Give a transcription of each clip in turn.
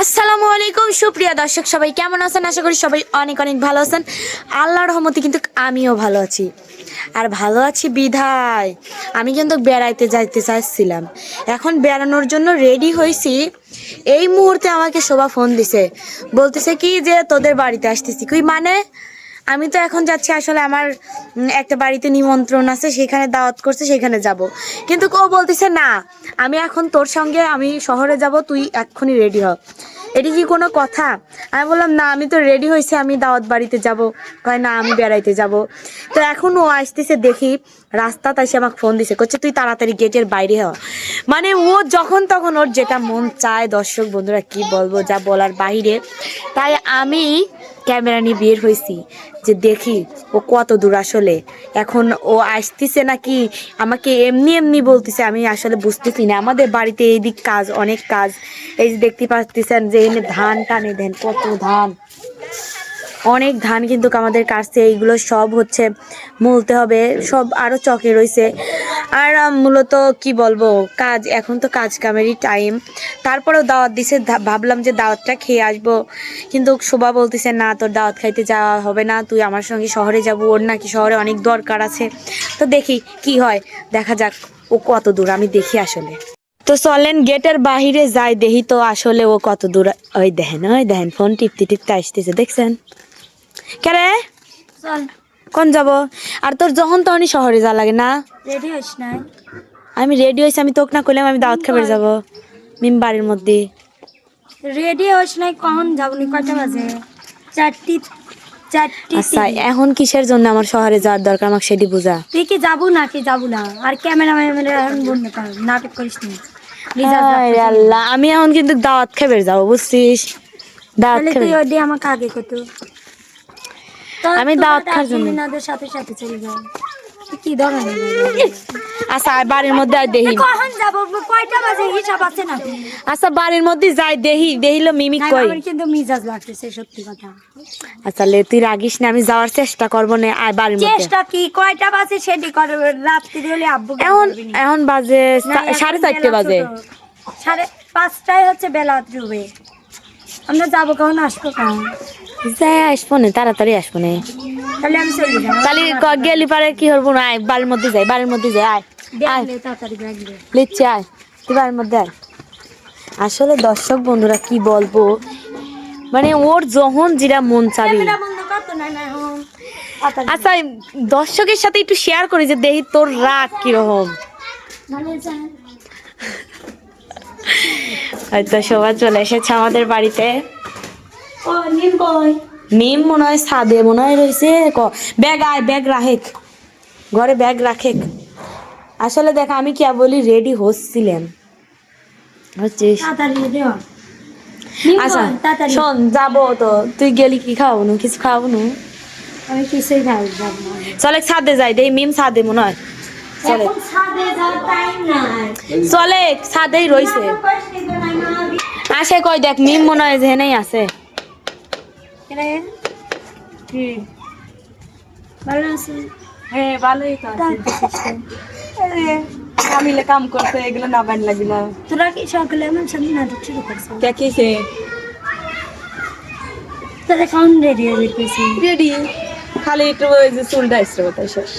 আসসালামু আলাইকুম, সুপ্রিয়া দর্শক, সবাই কেমন আছেন? আশা করি সবাই অনেক অনেক ভালো আছেন। আল্লাহর রহমতে কিন্তু আমিও ভালো আছি। আর ভালো আছি বিধায়। আমি কিন্তু বেড়াইতে যাইতে চাইছিলাম এখন বেড়ানোর জন্য রেডি হয়েছি এই মুহূর্তে আমাকে শোভা ফোন দিছে। বলতেছে কি যে তোদের বাড়িতে আসতেছি। কই মানে? আমি তো এখন যাচ্ছি আসলে আমার একটা বাড়িতে নিমন্ত্রণ আছে, সেখানে দাওয়াত করছে, সেখানে যাব। কিন্তু কেউ বলতেছে, না, আমি এখন তোর সঙ্গে আমি শহরে যাব, তুই এক্ষুনি রেডি হ। এটি কি কোনো কথা? আমি বললাম, না, আমি তো রেডি হয়েছি, আমি দাওয়াত বাড়িতে যাব। কয়, না, আমি বেড়াইতে যাব। তো এখন ও আসতেছে দেখি রাস্তাতে এসে আমাকে ফোন দিছে। করছে তুই তাড়াতাড়ি গেটের বাইরে হ। মানে ও যখন তখন ওর যেটা মন চায়, দর্শক বন্ধুরা, কি বলব, যা বলার বাইরে তাই আমি ক্যামেরা নিয়ে বের হয়েছি যে দেখি ও কত দূর আসলে। এখন ও আসতেছে নাকি? আমাকে এমনি এমনি বলতেছে, আমি আসলে বুঝতেছি না। আমাদের বাড়িতে এইদিক কাজ, অনেক কাজ। এই যে দেখতে পাচ্ছেন যে এনে ধান টানে দেন, কত ধান। অনেক ধান কিন্তু আমাদের কাছে, এইগুলো সব হচ্ছে মূলতে হবে, সব আরও চকে রয়েছে আর মূলত কি বলব, কাজ, এখন তো কাজ কামেরই টাইম তারপরেও দাওয়াত দিছে ভাবলাম যে দাওয়াতটা খেয়ে আসব। কিন্তু শোভা বলতেছে, না, তোর দাওয়াত খাইতে যাওয়া হবে না, তুই আমার সঙ্গে শহরে যাব, ওর নাকি শহরে অনেক দরকার আছে। তো দেখি কি হয়, দেখা যাক ও কত দূর, আমি দেখি আসলে। তো চলেন, গেটের বাহিরে যাই দেখি তো আসলে ও কত দূর, ওই দেখেন ওই দেখেন, ফোন টিপতে টিপতে আসতেছে, দেখছেন? কেরে চল। কোন যাব? আর তোর যখন তখনই শহরে যা লাগে না? রেডি হইস না? আমি রেডি হয়েছি আমি তোকে না করলাম আমি দাওয়াত খাবার যাব। মিম বাড়ির মধ্যে। রেডি হইস নাই? কখন যাবনি কয়টা বাজে? চারটি চারটি আচ্ছা এখন কিসের জন্য আমার শহরে যাওয়ার দরকার আমাকে সেটি বোঝা। তুই কি যাব নাকি যাব না? আর ক্যামেরা এখন বন্ধ কর নাটক করিস না। আল্লাহ আমি এখন কিন্তু দাওয়াত খাবার যাব বুঝছিস? দাওয়াত খাবার তুই ওই আমাকে আগে কত আমি দাওয়াত খাওয়ার জন্য। মিনাদের সাথে সাথে চলে যাও। কি ধরনের আচ্ছা বাড়ির মধ্যে আয় দেহি কখন যাব? কয়টা বাজে হিসাব আছে না? আচ্ছা বাড়ির মধ্যে যাই দেহি দেহিলো মিমিক না, কই। আমার কিন্তু মিজাজ লাগতেছে সত্যি কথা। আচ্ছা লে তুই রাগিস না আমি যাওয়ার চেষ্টা করব না আয় বাড়ির মধ্যে। চেষ্টা কি? কয়টা বাজে সেটি করবে রাত্রি হলে আব্বু এখন এখন বাজে না, সা- এখন সাড়ে চারটে বেলা বাজে। ছোট। সাড়ে পাঁচটায় হচ্ছে বেলা ডুবে আমরা যাব কখন? আসব কখন? যাই আসব না তাড়াতাড়ি আসব না তাহলে আমি চলে যাব। তাহলে গেলি পারে কি করব না আয় বাড়ির মধ্যে যাই বাড়ির মধ্যে যাই আয় আয়। দেখলে তাড়াতাড়ি দেখলে লিখছি আয় তুই বাড়ির মধ্যে আয়। আসলে দর্শক বন্ধুরা কি বলব? মানে ওর যখন যেটা মন চাবি। আচ্ছা দর্শকের সাথে একটু শেয়ার করি যে দেখি তোর রাগ কীরকম? যান। সবাই চলে এসেছে আমাদের বাড়িতে। মিম মনে হয় সাদে মনে হয় রয়েছে ক- ব্যাগ আয় ব্যাগ রাখেক। ঘরে ব্যাগ রাখেক। আসলে দেখ আমি কি বলি রেডি হচ্ছিলাম। আচ্ছা শোন যাব তো। তুই গেলি কি খাওয়াবো নু? কিছু খাওয়াবো নু? আমি কিছুই খাই চলে ছাদে যাই দেই মিম মনে হয়। চলে আসে কই দেখ মিম মনে হয় যেনেই আছে। কি? ভালো হ্যাঁ ভালোই তো কামিলে কাম করতে এগুলো না বান লাগি না। তোরা কি সকালে আমার সাথে নাটক শুরু করছ? দেখিছে তোরা রেডি খালি একটু ওই যে চুলটা আসছে শেষ।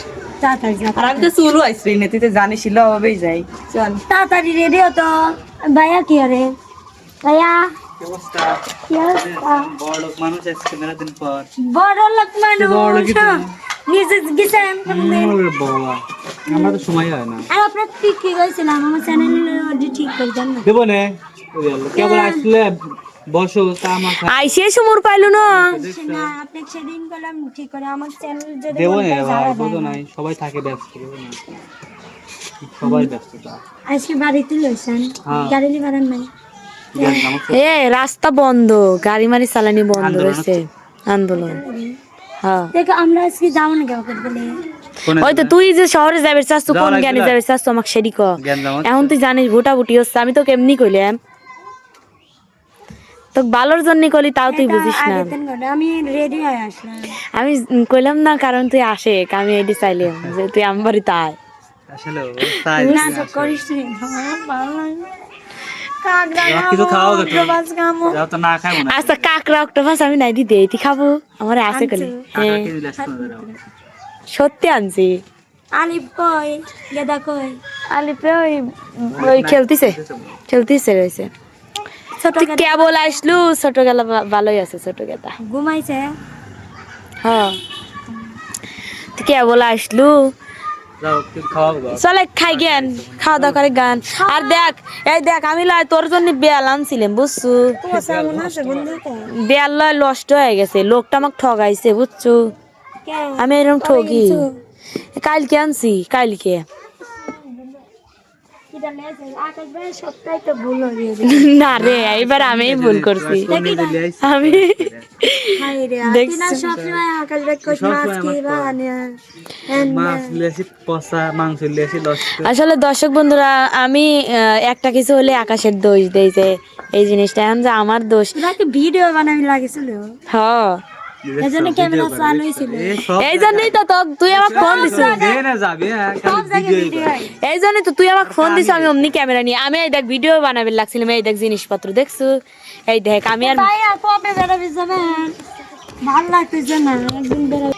আর আমি তো চুলও আসছি না তুই তো জানিস লবেই যাই। চল। তাড়াতাড়ি রেডি হতো। ভাইয়া কি আরে ভাইয়া? অবস্থা। বড় লোক মানুষ আজকে মেলাদিন পর। বড় লোক মানুষ বড় লোকই নিজে গেছেন ওরে বাবা আমরা তো সময় হয় না। আর আপনার ঠিক কি গেছিলাম আমার চ্যানেল ঠিক করে দেন না। দেবো না। ওরে আল্লাহ, কেবল আসলে বসো তা আমার আইসে সুমুর পাইলো না। না আপনি সেদিন করলাম ঠিক করে আমার চ্যানেল যদি দেবো না মনটা ভাই বুঝো না। নাই সবাই থাকে ব্যস্ত দেবো না। সবাই ব্যস্ততা আজকে বাড়িতে লইছেন হ্যাঁ। গাড়ি বাড়ান নাই। এ রাস্তা বন্ধ গাড়ি মারি চালানি বন্ধ রয়েছে। আন্দোলন। হ্যাঁ। আমরা আজকে যাব না কেউ বলে? ওই তো তুই যে শহরে যাবে চাস কোন জ্ঞানে যাবে চাস আমাকে সেটি ক। এখন তুই জানিস ভোটাভুটি হচ্ছে। আমি তো কেমনি কইলাম। তো ভালোর জন্য কলি তাও তুই বুঝিস না। আমি রেডি হয়ে আসলাম। আমি কইলাম না কারণ তুই আসে আমি চাইলাম যে তুই আমার বাড়িতে আয়। আসলে তাই নাটক করিস নি ভালো লাগে। আচ্ছা কাকড়া অক্টোপাস আমি নাই দিতে এটি খাব। আমার আছে কলে হ্যাঁ। সত্যি আনছি। আলিপ কই? গেদা কই? আলিপে ওই ওই খেলতিছে। খেলতিছে রয়েছে। ছোট গেদা। কেবল আসলু? ছোট গেলা ভালোই আছে ছোট গেলা ঘুমাইছে? হ্যাঁ। কেবল আসলু? চলে খাই জ্ঞান খাওয়া দাওয়া করে গান। আর দেখ এই দেখ আমি লাই তোর জন্য বেয়াল আনছিলাম বুঝছ? তো সামন আছে বন্ধু তো? বেয়াল লয় নষ্ট হয়ে গেছে লোকটা আমাকে ঠগাইছে বুঝছ? আমি এরকম ঠকি কালকে আনছি কালকে কিটা লেছে আকাশ ভাই সবটাই তো ভুল হয়ে গেছে না রে এবার আমি ভুল করছি? আমি আসলে দর্শক বন্ধুরা আমি আহ, একটা কিছু হলে আকাশের দোষ দেই যে এই জিনিসটা। এখন যে আমার দোষ ভিডিও বানাবি লাগিছিল? হ। এজন্য ক্যামেরা চালু হয়েছিল এই জন্যই তো তুই আমাকে ফোন দিছ না যাবে হ্যাঁ। এই জন্যই তো তুই আমাকে ফোন আমি অমনি ক্যামেরা নিয়ে। আমি এই দেখ ভিডিও বানাবে লাগছিলাম এই দেখ জিনিসপত্র দেখছু? এই দেখ আমি আর ভাই আর কবে বেড়াবি যাবেন ভালো লাগতেছে না একদিন বেড়াবি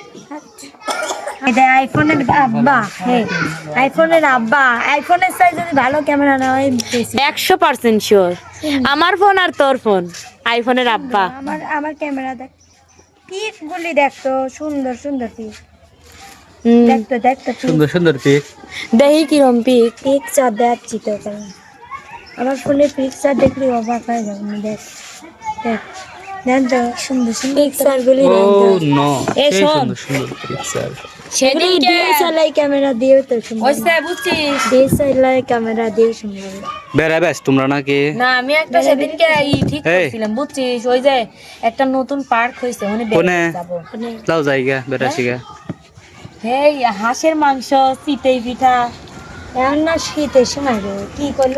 এটা আইফোনের আব্বা হ্যাঁ আইফোনের আব্বা। আইফোনের সাইজ যদি ভালো ক্যামেরা না হয় বেশি। একশো পার্সেন্ট শিওর আমার ফোন আর তোর ফোন আইফোনের আব্বা। আমার আমার ক্যামেরা দেখ। পিক গুলি দেখতো? সুন্দর সুন্দর পিক দেখতো দেখতো সুন্দর সুন্দর পিক দেখি কিরম পিক পিকচার দেখছি তো। আমার ফোনে পিকচার দেখলে অবাক হয়ে যাব দেখ দেখ। সুন্দর সুন্দর পিকচার ও নো এ শোন। সুন্দর সুন্দর পিকচার সেদিন ডিএসএলআর ক্যামেরা দিয়ে তো সুন্দর ওইসে বুঝছিস ডিএসএলআর ক্যামেরা দিয়ে সুন্দর বেড়াবে আস তোমরা নাকি না আমি একটা সেদিনকে ই ঠিক করছিলাম বুঝছিস ওই যে একটা নতুন পার্ক হয়েছে ওখানে কোনে? যাও জায়গা বেড়াছি গা হেই হাঁসের মাংস চিতই পিঠা এখন না শীতের সময় রে কি করল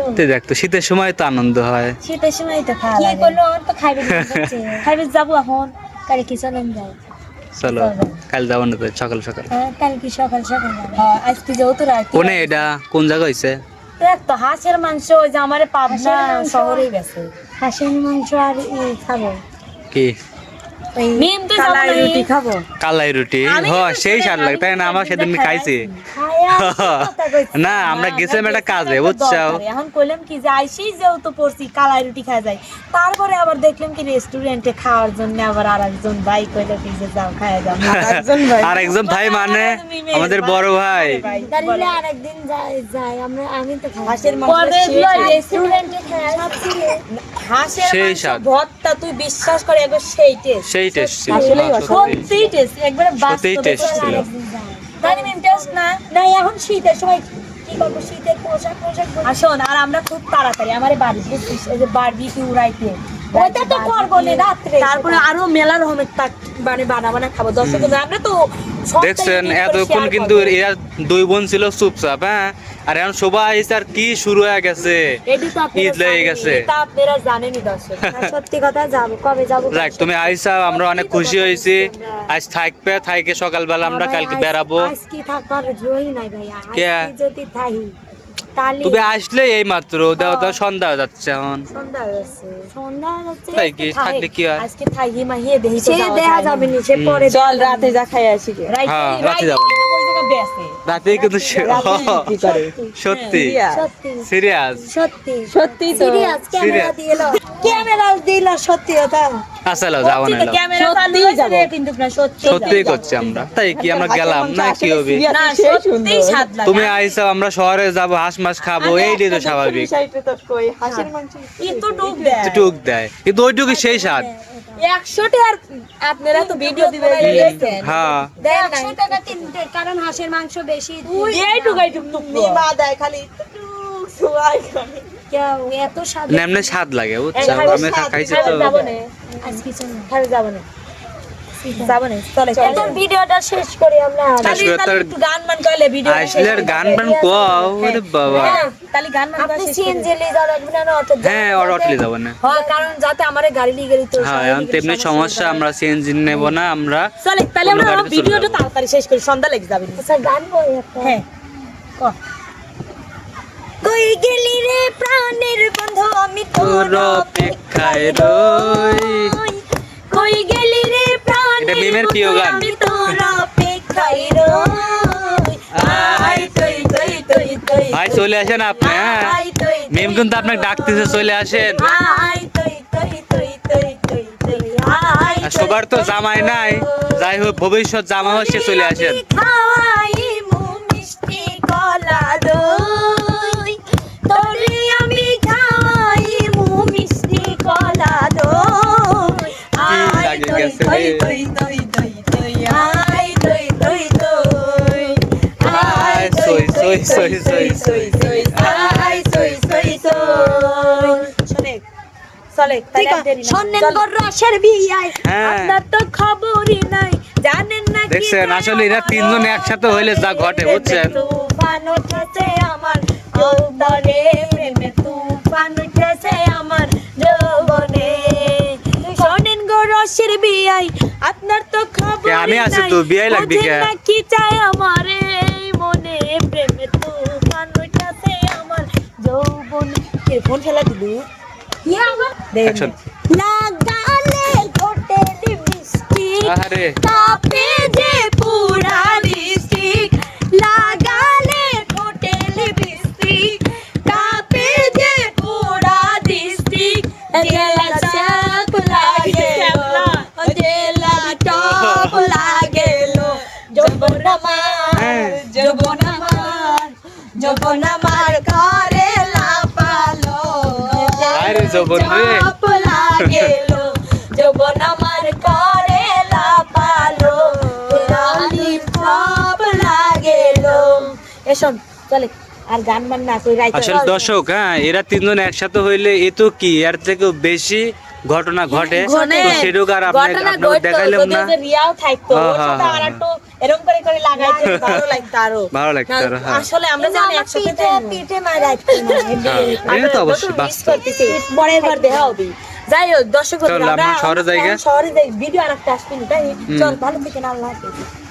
তো শীতের সময় তো আনন্দ হয়। শীতের সময় তো খাওয়া কি করল? আমার তো খাইবে খাইবে যাব এখন। কালকে কি চলেন যাই। চলো কাল যাব না তো সকাল সকাল। হ্যাঁ কালকে সকাল সকাল যাব। হ্যাঁ, আজকে যেহেতু রাত কোনে এটা কোন জায়গা হইছে? দেখ তো হাঁসের মাংস ওই যে আমার পাবনা। শহরেই গেছে হাঁসের মাংস আর ই খাব। কি? ওই মিম তুই যাব না রুটি খাব। কালাই রুটি? হ সেই স্বাদ লাগে তাই না? আমার সেদিন সেদিন খাইছি। খায়া কথা কইছি। না আমরা গেছিলাম একটা কাজে বুঝছ? এখন কইলাম কি যে আইসেই যেহেতু পড়ছি কালাই রুটি খাওয়া যায় তারপরে আবার দেখলাম কি রেস্টুরেন্টে খাওয়ার জন্য আবার আর ভাই কইলো কি যে যাও খাওয়া যাও। আর ভাই? মানে আমাদের বড় ভাই। তাহলে আরেকদিন যাই যাই আমরা আমি তো হাঁসের মাংস রেস্টুরেন্টে খাই হাঁসের সেই মাংস স্বাদ। ভর্তা তুই বিশ্বাস করে একবার সেই টেস্ট সেই টেস্ট ছিল। হ্যাঁ, সত্যি। সত্যি টেস্ট একবারে সত্যিই টেস্ট ছিল। যাই মিম টেস্ট না না এখন শীতের সময় কি করব? শীতের পোশাক পোশাক আসুন আর আমরা খুব তাড়াতাড়ি আমার বাড়ি বুঝছিস এই যে বারবিকি উড়াইতে। ওইটা তো করব না রাত্রে। তারপরে আরও মেলা রকমের তাক মানে বানা বানা খাব। দর্শক আমরা তো দেখছেন এতক্ষণ কিন্তু। এরা দুই বোন ছিল চুপচাপ হ্যাঁ? আর এখন সবাই আইছে আর কি শুরু হয়ে গেছে? ঈদ লেগে গেছে। আপনারা জানেনই দর্শক। সত্যি কথা যাব কবে যাব যাক তুমি আইসা আমরা অনেক খুশি হয়েছি। আজ থাকবে থাইকে সকালবেলা আমরা কালকে বেড়াবো। আজ কি থাকার নাই আজ যদি থাই। তুমি আসলে এই মাত্র দাও তো সন্ধ্যা যাচ্ছে এখন। সন্ধ্যা সন্ধ্যা তাই কি থাকলে কি হয়? আজকে থাকি মাহিয়ে দেহি তো যাওয়া দেখা যাবে না। না সে পরে চল রাতে যা খাই আসি। হ্যাঁ, কিন্তু সে- সত্যি। সত্যি। সিরিয়াস। সত্যি। সত্যি সিরিয়াস ক্যামেরা দিয়ে ক্যামেরা দিল সত্যি কথা। আচ্ছা লো, না ক্যামেরা চালু হয়েছে কিন্তু না সত্যি সত্যি করছি আমরা। তাই কি আমরা গেলাম? না কি হবে? না সত্যি স্বাদ লাগে। তুমি আইসা আমরা শহরে যাব হাঁস মাছ খাব এইটাই তো স্বাভাবিক। দেয়। টুক দেয়। কিন্তু ওইটুকু সেই স্বাদ। একশোটি আপনারা তো ভিডিও দিবেন হ্যাঁ। একশো টাকা তিনটে কারণ হাঁসের মাংস বেশি। টুক। কেউ এত স্বাদ লাগে বুঝছ? আমি খাইছি তো। আজকে চলো। যাব না। যাব না চলে এখন ভিডিওটা শেষ করি আমরা। তাহলে একটু গান মান কইলে ভিডিও আসলে গান বান কোয়াও ওরে বাবা। তাহলে গান মান আপনি সিএনজি লাগবে না অটো হ্যাঁ ওর অটলে যাব না। হ্যাঁ কারণ যাতে আমারে গাড়ি নিয়ে গেলি তো হ্যাঁ এখন তেমনি সমস্যা আমরা সিএনজি নেব না আমরা চলে তাহলে অন্য আমরা ভিডিওটা তাড়াতাড়ি শেষ করি সন্ধ্যা লেগে যাবে। আচ্ছা গান হ্যাঁ ক। কই গেলি রে প্রাণের বন্ধু আমি তোর অপেক্ষায় রই। মিমের প্রিয় গান। ভাই চলে আসেন আপনি হ্যাঁ মিম কিন্তু আপনাকে ডাকতেছে চলে আসেন সবার তো জামাই নাই যাই হোক ভবিষ্যৎ জামা হচ্ছে চলে আসেন সই, সই, সই, সই। আয় সই সই সই শোনে চলে তাই আর দেরি না। শোনেন গো রসের বিয়াই হ্যাঁ। আপনার তো খবরই নাই। জানেন না দেখছেন আসলে এরা তিনজন একসাথে হইলে যা ঘটে বুঝছেন? তুফান উঠেছে আমার যৌবনে প্রেমে তুফান উঠেছে আমার যৌবনে। শোনেন গো রসের বিয়াই আপনার তো খবর কে, আমি আছি তো, বিয়াই লাগবে কি? চাই আমার মনে প্রেমে যৌবনে কে ফোন খেলা দিলু Action. লাগালে ঘটে লিপস্টিক আরে কাপে যে পুরা ডিস্ট্রিক্ট লাগালে ঠোঁটে লিপস্টিক কাপে যে পুরা ডিস্ট্রিক্ট জেলা চাপ লাগে জেলা টপ লাগে যৌবন হ্যাঁ। আমার যৌবন আমার যৌবন আমার করে যৌবন আমার করে লাপালো এসন চলে আর গান না কই রাইতে আসলে দর্শক হ্যাঁ এরা তিনজন একসাথে হইলে এ তো কি? এর থেকে বেশি ঘটনা ঘটে। সেটুক আর আপনাকে আপনাকে দেখাইলাম যদি না। রিয়াও থাকতো ওর সাথে আর। একটু এরকম করে করে লাগাইতে ভালো লাগতো আরও। ভালো লাগতো। আসলে আমরা জানি একসাথে পিঠে পিঠে এটা তো অবশ্যই বাস্তব। পরের বার দেখা হবে। যাই হোক দর্শক শহরে যাই শহরে যাই ভিডিও আর একটা আসবেন তাই? চল ভালো থেকে আল্লাহ হাফেজ